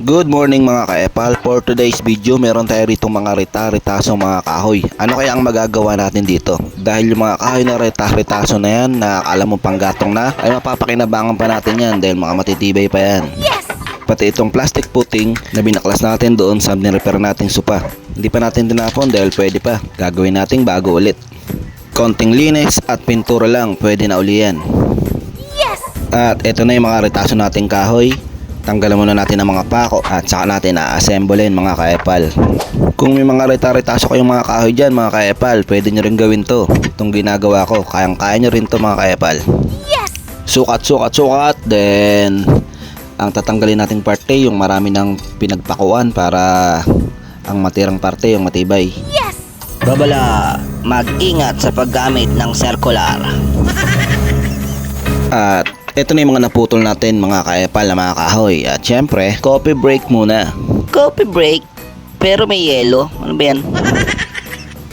Good morning mga ka-epal. For today's video, meron tayo rito mga rita-ritaso mga kahoy. Ano kaya ang magagawa natin dito? Dahil yung mga kahoy na rita-ritaso na yan, na akala mo panggatong na, ay mapapakinabangan pa natin yan dahil mga matitibay pa yan. Pati itong plastic puting na binaklas natin doon sa nirepair nating supa. Hindi pa natin tinapon dahil pwede pa. Gagawin nating bago ulit. Konting linis at pintura lang, pwede na uli yan. At ito na yung mga retaso nating kahoy. Tanggalan muna natin ang mga pako at saka natin a-assemblein mga kaepal. Kung may mga reta-retaso kayong mga kahoy dyan mga kaepal, pwede nyo rin gawin to. Itong ginagawa ko, kayang-kaya nyo rin to mga kaepal. Sukat, sukat, sukat. Then, ang tatanggalin nating parte, yung marami ng pinagpakuan para ang matirang parte, yung matibay. Babala, mag-ingat sa paggamit ng circular. At ito na yung mga naputol natin mga kaepal na mga kahoy. At syempre, coffee break muna. Coffee break, pero may yelo. Ano ba yan?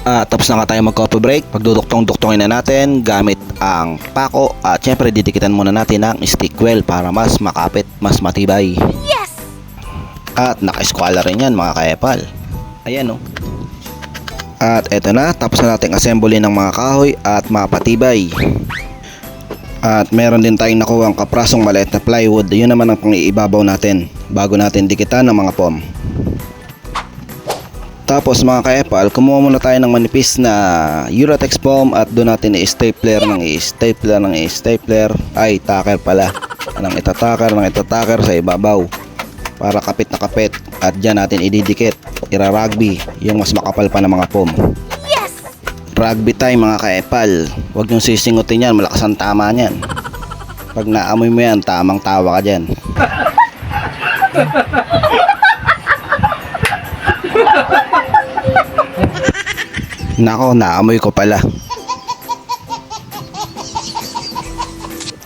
Ah, tapos na nga tayo mag-coffee break. Pagduduktong-duktongin na natin gamit ang pako at syempre didikitan muna natin ang stick well para mas makapit, mas matibay. Yes! At naka-squala rin yan mga kaepal. Ayan oh. At eto na, tapos na nating assembly ng mga kahoy at mapatibay. At meron din tayong nakuha ang kaprasong maliit na plywood. Yun naman ang pang-iibabaw natin bago natin dikitan ng mga pom. Tapos mga kaepal, kumuha muna tayo ng manipis na Uratex foam at doon natin i-stapler ng i-stapler ng i-stapler. Ay, tacker pala. Nang itataker ng itataker sa ibabaw. Para kapit na kapit. At dyan natin ididikit. Ira-rugby. Yung mas makapal pa ng mga foam. Rugby time mga kaepal. Huwag niyong sisingutin yan. Malakas ang tama niyan. Pag naamoy mo yan, tamang tawa ka dyan. Nako, naamoy ko pala.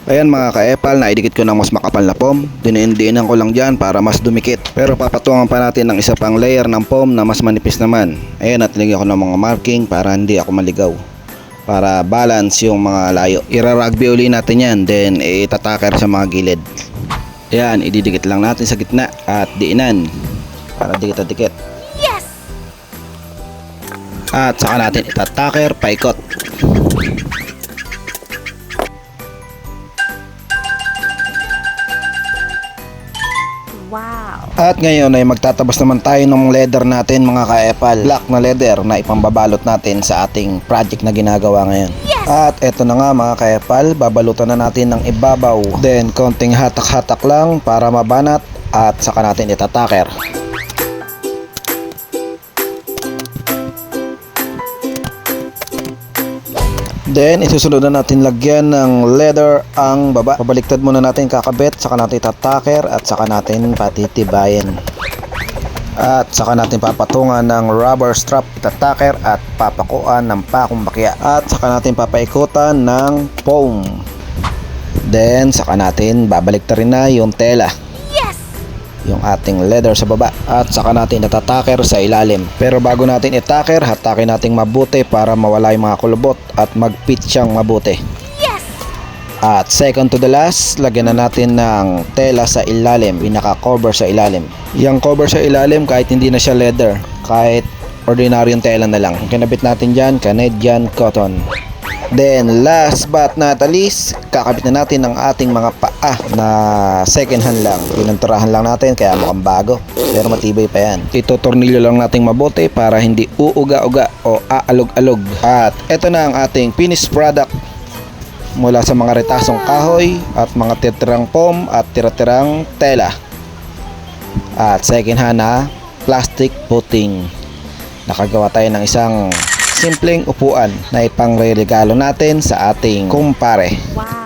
Ayan mga ka-epal, naidikit ko ng mas makapal na foam. Diniindiinan ko lang dyan para mas dumikit. Pero papatungan pa natin ng isa pang layer ng foam na mas manipis naman. Ayan at nilagyan ko ng mga marking para hindi ako maligaw. Para balance yung mga layo. Ira-rugby uli natin yan, then itataker sa mga gilid. Ayan, ididikit lang natin sa gitna at diinan. Para dikit at dikit. At saka natin itataker paikot. At ngayon ay magtatabas naman tayo ng leather natin mga ka-epal. Black na leather na ipambabalot natin sa ating project na ginagawa ngayon. At eto na nga mga ka-epal, babalutan na natin ng ibabaw. Then konting hatak-hatak lang para mabanat at saka natin itataker. Then, isusunod na natin lagyan ng leather ang baba. Pabaliktad muna natin kakabit, saka natin tataker at saka natin patitibayin. At saka natin papatungan ng rubber strap tataker at papakuan ng pakong bakya. At saka natin papaikutan ng foam. Then, saka natin babaliktarin na yung tela yung ating leather sa baba at saka natin itataker sa ilalim. Pero bago natin itaker, hatakin natin mabuti para mawala yung mga kulubot at mag-fit siyang mabuti. At second to the last, lagyan na natin ng tela sa ilalim, pinaka-cover sa ilalim. Yung cover sa ilalim kahit hindi na siya leather, kahit ordinaryong tela na lang. Ang kinabit natin dyan, Canadian cotton. Then last but not least, kakabit na natin ang ating mga paa na second hand lang. Pinanturahan lang natin kaya mukhang bago. Pero matibay pa yan. Itotornilyo lang nating mabuti para hindi uuga-uga o aalog-alog. At ito na ang ating finished product mula sa mga retasong kahoy at mga titirang foam at tira-tirang tela. At second hand na plastic puting. Nakagawa tayo ng isang simpleng upuan na ipangre-regalo natin sa ating kumpare. Wow.